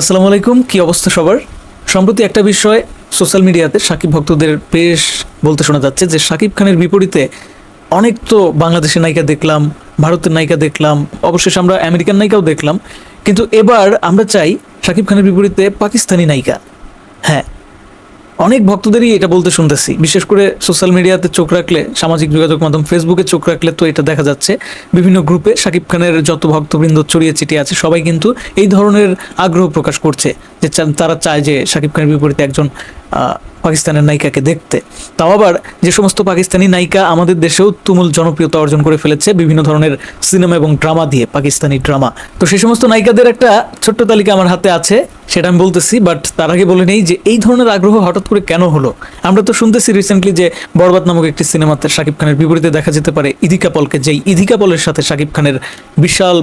আসসালামু আলাইকুম, কি অবস্থা সবার? সম্প্রতি একটা বিষয় সোশ্যাল মিডিয়াতে সাকিব ভক্তদের বেশ বলতে শোনা যাচ্ছে যে সাকিব খানের বিপরীতে অনেক তো বাংলাদেশের নায়িকা দেখলাম, ভারতের নায়িকা দেখলাম, অবশেষে আমরা আমেরিকান নায়িকাও দেখলাম। কিন্তু এবার আমরা চাই সাকিব খানের বিপরীতে পাকিস্তানি নায়িকা। হ্যাঁ অনেক ভক্তদেরই এটা বলতে শুনতেছি। বিশেষ করে সোশ্যাল মিডিয়াতে চোখ রাখলে, সামাজিক যোগাযোগ মাধ্যম ফেসবুকে চোখ রাখলে তো এটা দেখা যাচ্ছে। বিভিন্ন গ্রুপে শাকিব খানের যত ভক্তবৃন্দ ছড়িয়ে ছিটিয়ে আছে, সবাই কিন্তু এই ধরনের আগ্রহ প্রকাশ করছে যে তারা চায় যে শাকিব খানের বিপরীতে একজন পাকিস্তানের নায়িকাকে দেখতে। তাও আবার যে সমস্ত পাকিস্তানি নায়িকা আমাদের দেশেও তুমুল জনপ্রিয়তা অর্জন করে ফেলেছে, বিভিন্ন ধরনের সিনেমা এবং ড্রামা দিয়ে, পাকিস্তানি ড্রামা তো সেই সমস্ত নায়িকাদের একটা ছোট্ট তালিকা আমার হাতে আছে। সেটা আমি বলতেছি বাট তার আগে বলে নেই যে এই ধরনের আগ্রহ হঠাৎ করে কেন হলো? আমরা তো শুনতেছি রিসেন্টলি যে বরবাদ নামক একটি সিনেমাতে শাকিব খানের বিপরীতে দেখা যেতে পারে ইদিকা পলকে, যেই ইদিকা পলের সাথে শাকিব খানের বিশাল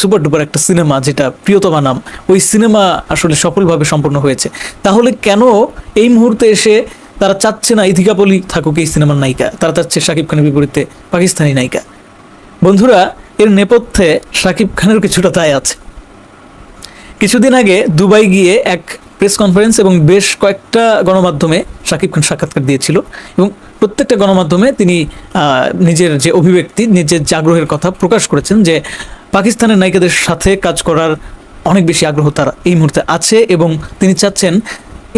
সুপার ডুপার একটা সিনেমা যেটা প্রিয়তমা নাম, ওই সিনেমা আসলে সফলভাবে সম্পন্ন হয়েছে। তাহলে কেন এই মুহূর্তে এসে তারা চাচ্ছে না ইদিকা পলি থাকুক এই সিনেমার নায়িকা? তারা চাচ্ছে শাকিব খানের বিপরীতে পাকিস্তানি নায়িকা। বন্ধুরা, এর নেপথ্যে শাকিব খানের কিছুটা দায় আছে। কিছুদিন আগে দুবাই গিয়ে এক প্রেস কনফারেন্স এবং বেশ কয়েকটা গণমাধ্যমে শাকিব খান সাক্ষাৎকার দিয়েছিল এবং প্রত্যেকটা গণমাধ্যমে তিনি নিজের যে অভিব্যক্তি, নিজের যে আগ্রহের কথা প্রকাশ করেছেন যে পাকিস্তানের নায়িকাদের সাথে কাজ করার অনেক বেশি আগ্রহ তার এই মুহূর্তে আছে এবং তিনি চাচ্ছেন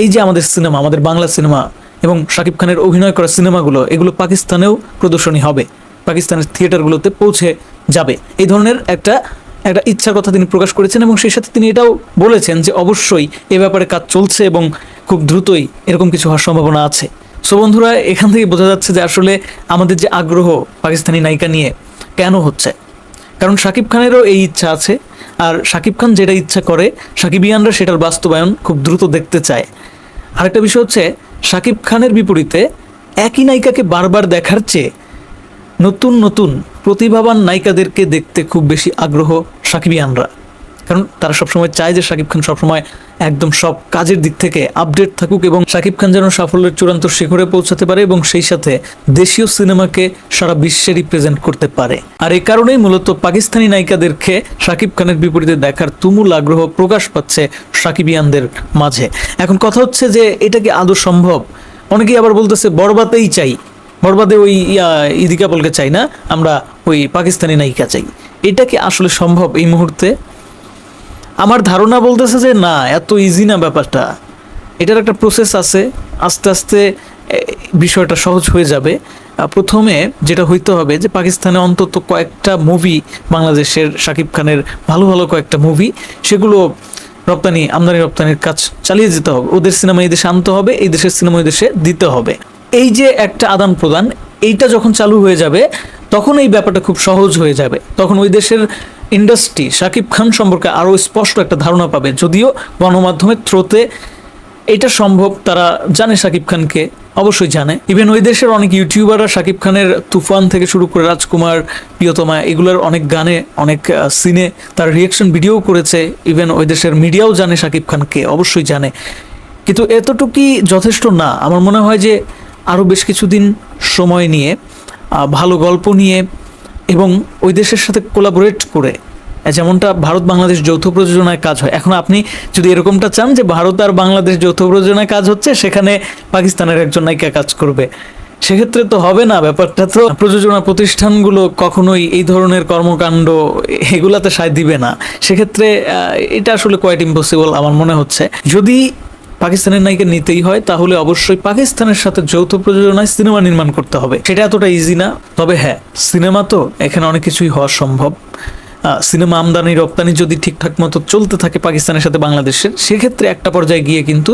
এই যে আমাদের সিনেমা, আমাদের বাংলা সিনেমা এবং শাকিব খানের অভিনয় করা সিনেমাগুলো, এগুলো পাকিস্তানেও প্রদর্শনী হবে, পাকিস্তানের থিয়েটারগুলোতে পৌঁছে যাবে। এই ধরনের একটা একটা ইচ্ছার কথা তিনি প্রকাশ করেছেন এবং সেই সাথে তিনি এটাও বলেছেন যে অবশ্যই এ ব্যাপারে কাজ চলছে এবং খুব দ্রুতই এরকম কিছু হওয়ার সম্ভাবনা আছে। সো বন্ধুরা, এখান থেকে বোঝা যাচ্ছে যে আসলে আমাদের যে আগ্রহ পাকিস্তানি নায়িকা নিয়ে কেন হচ্ছে। কারণ শাকিব খানেরও এই ইচ্ছা আছে, আর শাকিব খান যেটা ইচ্ছা করে সাকিবিয়ানরা সেটার বাস্তবায়ন খুব দ্রুত দেখতে চায়। আরেকটা বিষয় হচ্ছে, শাকিব খানের বিপরীতে একই নায়িকাকে বারবার দেখার চেয়ে নতুন নতুন প্রতিভাবান নায়িকাদেরকে দেখতে খুব বেশি আগ্রহ সাকিবিয়ানরা। কারণ তারা সবসময় চায় যে শাকিব খান সবসময় একদম সব কাজের দিক থেকে আপডেট থাকুক এবং শাকিব খান যেন সাফল্যের চূড়ান্ত শিখরে পৌঁছাতে পারে এবং সেই সাথে দেশীয় সিনেমাকে সারা বিশ্বে রিপ্রেজেন্ট করতে পারে। আর এই কারণেই মূলত পাকিস্তানি নায়িকাদেরকে শাকিব খানের বিপরীতে দেখার তুমুল আগ্রহ প্রকাশ পাচ্ছে সাকিবিয়ানদের মাঝে। এখন কথা হচ্ছে যে এটা কি আদৌ সম্ভব? অনেকেই আবার বলতেছে বরবাতেই চাই। বরবাদে ওই ইদিকা বলকে চাই না, আমরা ওই পাকিস্তানি নায়িকা চাই। এটা কি আসলে সম্ভব এই মুহূর্তে? আমার ধারণা বলতেছে যে না, এত ইজি না ব্যাপারটা। এটার একটা প্রসেস আছে, আস্তে আস্তে বিষয়টা সহজ হয়ে যাবে। প্রথমে যেটা হইতে হবে যে পাকিস্তানে অন্তত কয়েকটা মুভি বাংলাদেশের শাকিব খানের ভালো ভালো কয়েকটা মুভি সেগুলো রপ্তানি, আমদানি রপ্তানির কাজ চালিয়ে যেতে হবে। ওদের সিনেমা এই দেশে আনতে হবে, এই দেশের সিনেমা এই দেশে দিতে হবে। এই যে একটা আদান প্রদান, এইটা যখন চালু হয়ে যাবে, তখন এই ব্যাপারটা খুব সহজ হয়ে যাবে। তখন ওই দেশের ইন্ডাস্ট্রি শাকিব খান সম্পর্কে আরও স্পষ্ট একটা ধারণা পাবে। যদিও গণমাধ্যমের থ্রোতে এটা সম্ভব, তারা জানে শাকিব খানকে, অবশ্যই জানে। ইভেন ওই দেশের অনেক ইউটিউবাররা শাকিব খানের তুফান থেকে শুরু করে রাজকুমার, প্রিয়তমা, এগুলোর অনেক গানে, অনেক সিনে তার রিয়েকশন ভিডিও করেছে। ইভেন ওই দেশের মিডিয়াও জানে শাকিব খানকে, অবশ্যই জানে। কিন্তু এতটুকুই যথেষ্ট না। আমার মনে হয় যে আরও বেশ কিছুদিন সময় নিয়ে ভালো গল্প নিয়ে এবং ওই দেশের সাথে কোলাবোরেট করে যেমনটা ভারত বাংলাদেশ যৌথ প্রযোজনায় কাজ হয়। এখন আপনি যদি এরকমটা চান যে ভারত আর বাংলাদেশ যৌথ প্রযোজনায় কাজ হচ্ছে, সেখানে পাকিস্তানের একজন নায়িকা কাজ করবে। সেক্ষেত্রে তো হবে না, ব্যাপারটা তো প্রযোজনা প্রতিষ্ঠানগুলো কখনোই এই ধরনের কর্মকাণ্ড এগুলাতে সায় দিবে না। সেক্ষেত্রে এটা আসলে কোয়াইট ইম্পসিবল আমার মনে হচ্ছে। যদি পাকিস্তানের নায়িকা নিতেই হয়, তাহলে অবশ্যই পাকিস্তানের সাথে যৌথ প্রযোজনায় সিনেমা নির্মাণ করতে হবে। সেটা এতটা ইজি না, তবে হ্যাঁ সিনেমা তো এখানে অনেক কিছুই হওয়া সম্ভব। সিনেমা আমদানি, রপ্তানি যদি ঠিকঠাক মতো চলতে থাকে পাকিস্তানের সাথে বাংলাদেশের, সেক্ষেত্রে একটা পর্যায়ে গিয়ে কিন্তু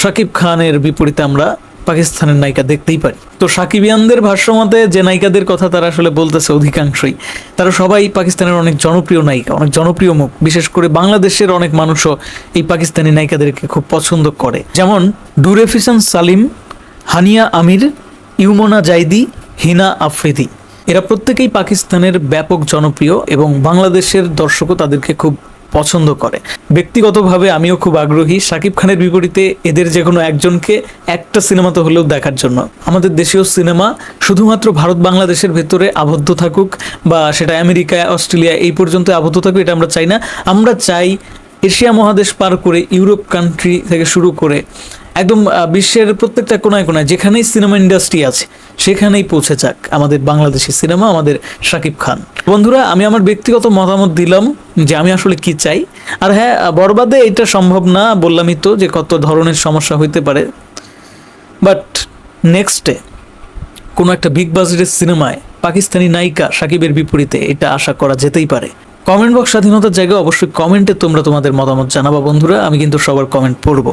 শাকিব খানের বিপরীতে আমরা পাকিস্তানের নায়িকা দেখতেই পারি। তো সাকিবিয়ানদের ভাষ্যমতে যে নায়িকাদের কথা তারা আসলে বলতেছে অধিকাংশই, তারা সবাই পাকিস্তানের অনেক জনপ্রিয় নায়িকা, অনেক জনপ্রিয় মুখ। বিশেষ করে বাংলাদেশের অনেক মানুষও এই পাকিস্তানি নায়িকাদেরকে খুব পছন্দ করে। যেমন ডুরেফিসান সালিম, হানিয়া আমির, ইউমোনা জাইদি, হিনা আফ্রিদি। এরা প্রত্যেকেই পাকিস্তানের ব্যাপক জনপ্রিয় এবং বাংলাদেশের দর্শকও তাদেরকে খুব পছন্দ করে। ব্যক্তিগতভাবে আমিও খুব আগ্রহী। শাকিব খানের বিপরীতে এদের যে কোনো একজনকে একটা সিনেমাতে হলেও দেখার জন্য। আমাদের দেশীয় সিনেমা শুধুমাত্র ভারত বাংলাদেশের ভেতরে আবদ্ধ থাকুক বা সেটা আমেরিকা, অস্ট্রেলিয়া এই পর্যন্ত আবদ্ধ থাকুক, এটা আমরা চাই না। আমরা চাই এশিয়া মহাদেশ পার করে ইউরোপ কান্ট্রি থেকে শুরু করে একদম বিশ্বের প্রত্যেকটা কোনায় কোনায় যেখানেই সিনেমা ইন্ডাস্ট্রি আছে, সেখানেই পৌঁছে যাক আমাদের বাংলাদেশি সিনেমা, আমাদের শাকিব খান। বন্ধুরা, আমি আমার ব্যক্তিগত মতামত দিলাম যে আমি আসলে কি চাই। আর হ্যাঁ বরবাদে এটা সম্ভব না, বললামই তো যে কত ধরনের সমস্যা হইতে পারে। বাট নেক্সটে কোনো একটা বিগ বাজেটের সিনেমায় পাকিস্তানি নায়িকা সাকিবের বিপরীতে এটা আশা করা যেতেই পারে। কমেন্ট বক্স স্বাধীনতার জায়গায় অবশ্যই কমেন্টে তোমরা তোমাদের মতামত জানাবা বন্ধুরা, আমি কিন্তু সবার কমেন্ট পড়ব।